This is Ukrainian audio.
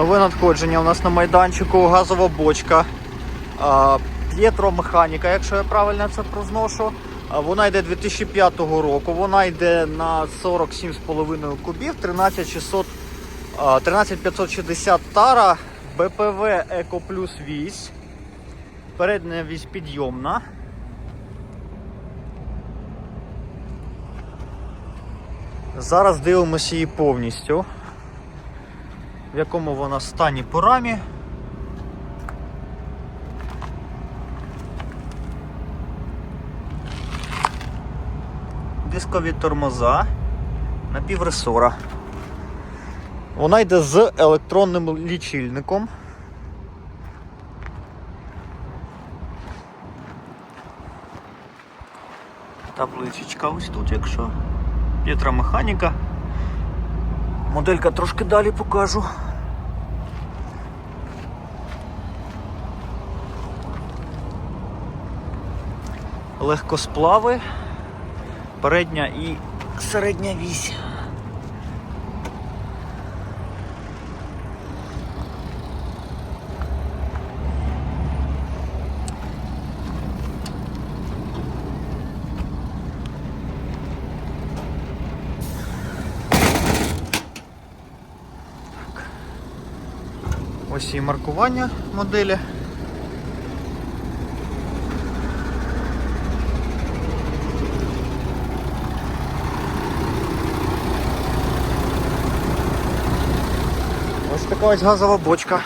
Нове надходження у нас на майданчику газова бочка. П'єтромеханіка, якщо я правильно це прозношу. Вона йде 2005 року, вона йде на 47,5 кубів, 13600, 13560 тара, БПВ Еко Плюс вісь. Передня вісь підйомна. Зараз дивимося її повністю. В якому вона стані по рамі. Дискові тормоза на півресора. Вона йде з електронним лічильником. Табличечка ось тут, якщо. П'єтромеханіка. Моделька трошки далі покажу. Легкосплави, передня і середня вісь. Ось і маркування моделі. Ось така ось газова бочка.